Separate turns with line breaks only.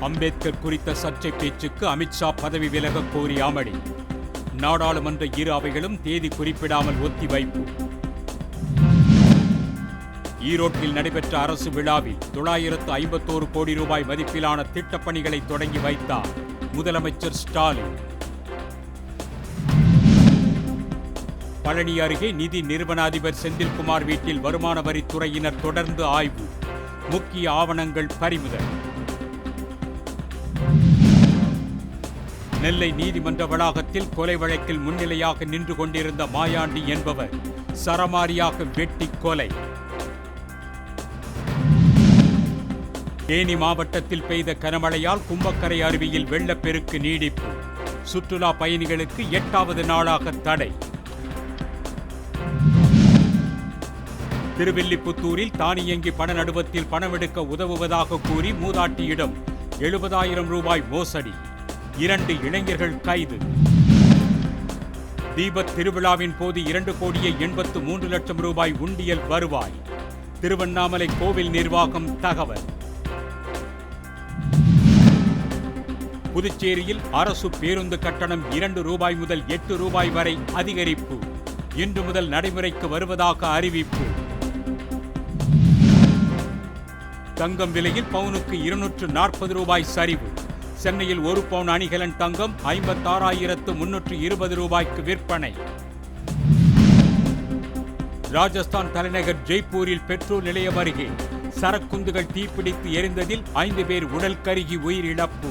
அம்பேத்கர் குறித்த சர்ச்சை பேச்சுக்கு அமித்ஷா பதவி விலக கோரி அமளி நாடாளுமன்ற இரு அவைகளும் தேதி குறிப்பிடாமல் ஒத்திவைப்பு ஈரோட்டில் நடைபெற்ற அரசு விழாவில் தொள்ளாயிரத்து ஐம்பத்தோரு கோடி ரூபாய் மதிப்பிலான திட்டப்பணிகளை தொடங்கி வைத்தார் முதலமைச்சர் ஸ்டாலின். பழனி அருகே நிதி நிறுவன அதிபர் செந்தில்குமார் வீட்டில் வருமான வரித்துறையினர் தொடர்ந்து ஆய்வு. முக்கிய ஆவணங்கள் பறிமுதல். நெல்லை நீதிமன்ற வளாகத்தில் கொலை வழக்கில் முன்னிலையாக நின்று கொண்டிருந்த மாயாண்டி என்பவர் சரமாரியாக வெட்டி கொலை. தேனி மாவட்டத்தில் பெய்த கனமழையால் கும்பக்கரை அருவியில் வெள்ளப்பெருக்கு நீடிப்பு. சுற்றுலா பயணிகளுக்கு எட்டாவது நாளாக தடை. திருவில்லிபுத்தூரில் தானியங்கி பண நடுவத்தில் பணமெடுக்க உதவுவதாக கூறி மூதாட்டியிடம் எழுபதாயிரம் ரூபாய் மோசடி. இரண்டு இளைஞர்கள் கைது. தீபத் திருவிழாவின் போது இரண்டு கோடியே எண்பத்து மூன்று லட்சம் ரூபாய் உண்டியல் வருவாய். திருவண்ணாமலை கோவில் நிர்வாகம் தகவல். புதுச்சேரியில் அரசு பேருந்து கட்டணம் இரண்டு ரூபாய் முதல் எட்டு ரூபாய் வரை அதிகரிப்பு. இன்று முதல் நடைமுறைக்கு வருவதாக அறிவிப்பு. தங்கம் விலையில் பவுனுக்கு இருநூற்று நாற்பது ரூபாய் சரிவு. சென்னையில் ஒரு பவுன் அணிகலன் தங்கம் ஐம்பத்தாறாயிரத்து முன்னூற்று இருபது ரூபாய்க்கு விற்பனை. ராஜஸ்தான் தலைநகர் ஜெய்ப்பூரில் பெட்ரோல் நிலையம் அருகே சரக்குந்துகள் தீப்பிடித்து எரிந்ததில் ஐந்து பேர் உடல் கருகி உயிரிழப்பு.